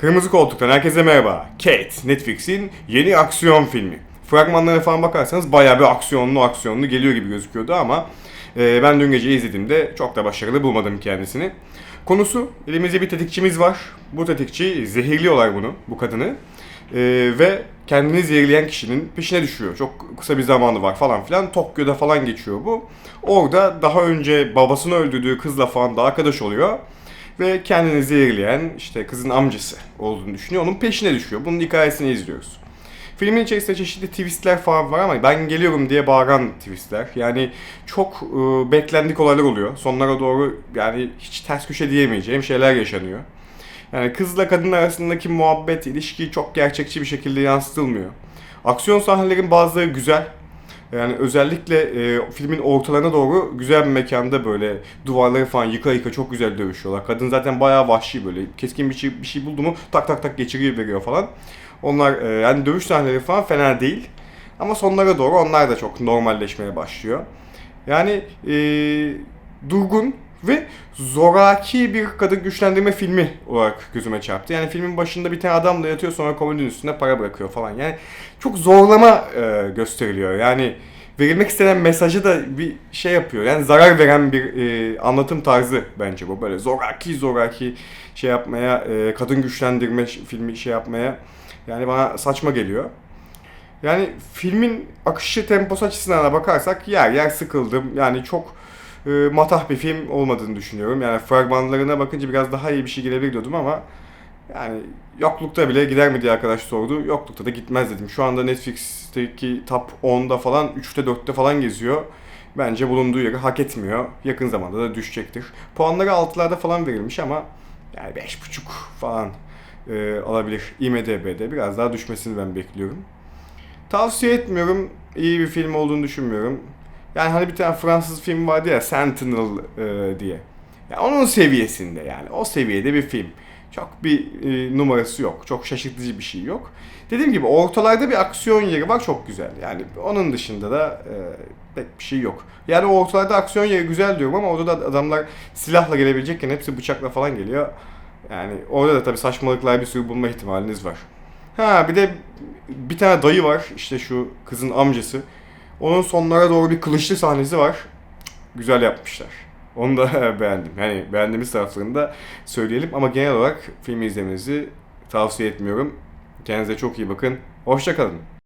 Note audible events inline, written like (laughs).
Kırmızı Koltuk'tan herkese merhaba. Kate, Netflix'in yeni aksiyon filmi. Fragmanlara falan bakarsanız bayağı bir aksiyonlu aksiyonlu geliyor gibi gözüküyordu ama e, ben dün gece izlediğimde çok da başarılı bulmadım kendisini. Konusu, elimizde bir tetikçimiz var. Bu tetikçi zehirliyorlar bunu, bu kadını. E, ve kendini zehirleyen kişinin peşine düşüyor. Çok kısa bir zamanı var falan filan. Tokyo'da falan geçiyor bu. Orada daha önce babasını öldürdüğü kızla falan da arkadaş oluyor ve kendini zehirleyen işte kızın amcası olduğunu düşünüyor. Onun peşine düşüyor. Bunun hikayesini izliyoruz. Filmin içerisinde çeşitli twistler falan var ama ben geliyorum diye bağıran twistler. Yani çok e, beklendik olaylar oluyor. Sonlara doğru yani hiç ters köşe diyemeyeceğim şeyler yaşanıyor. Yani kızla kadın arasındaki muhabbet, ilişki çok gerçekçi bir şekilde yansıtılmıyor. Aksiyon sahnelerin bazıları güzel. Yani özellikle e, filmin ortalarına doğru güzel bir mekanda böyle duvarları falan yıka yıka çok güzel dövüşüyorlar. Kadın zaten bayağı vahşi böyle. Keskin bir şey, bir şey buldu mu tak tak tak geçiriyor veriyor falan. Onlar e, yani dövüş sahneleri falan fena değil. Ama sonlara doğru onlar da çok normalleşmeye başlıyor. Yani e, durgun ve zoraki bir kadın güçlendirme filmi olarak gözüme çarptı. Yani filmin başında bir tane adamla yatıyor sonra komodinin üstüne para bırakıyor falan. Yani çok zorlama e, gösteriliyor. Yani verilmek istenen mesajı da bir şey yapıyor. Yani zarar veren bir e, anlatım tarzı bence bu. Böyle zoraki zoraki şey yapmaya, e, kadın güçlendirme filmi şey yapmaya yani bana saçma geliyor. Yani filmin akışı temposu açısından da bakarsak yer yer sıkıldım. Yani çok e, matah bir film olmadığını düşünüyorum. Yani fragmanlarına bakınca biraz daha iyi bir şey gelebilir diyordum ama yani yoklukta bile gider mi diye arkadaş sordu. Yoklukta da gitmez dedim. Şu anda Netflix'teki top 10'da falan 3'te 4'te falan geziyor. Bence bulunduğu yeri hak etmiyor. Yakın zamanda da düşecektir. Puanları 6'larda falan verilmiş ama yani 5.5 falan e, alabilir IMDB'de. Biraz daha düşmesini ben bekliyorum. Tavsiye etmiyorum. İyi bir film olduğunu düşünmüyorum. Yani hani bir tane Fransız film vardı ya Sentinel e, diye. Ya onun seviyesinde yani. O seviyede bir film. Çok bir e, numarası yok. Çok şaşırtıcı bir şey yok. Dediğim gibi ortalarda bir aksiyon yeri var çok güzel. Yani onun dışında da e, pek bir şey yok. Yani ortalarda aksiyon yeri güzel diyorum ama orada da adamlar silahla gelebilecekken hepsi bıçakla falan geliyor. Yani orada da tabii saçmalıklar bir sürü bulma ihtimaliniz var. Ha bir de bir tane dayı var işte şu kızın amcası. Onun sonlara doğru bir kılıçlı sahnesi var. Güzel yapmışlar. Onu da (laughs) beğendim. Yani beğendiğimiz taraflarını da söyleyelim ama genel olarak filmi izlemenizi tavsiye etmiyorum. Kendinize çok iyi bakın. Hoşçakalın.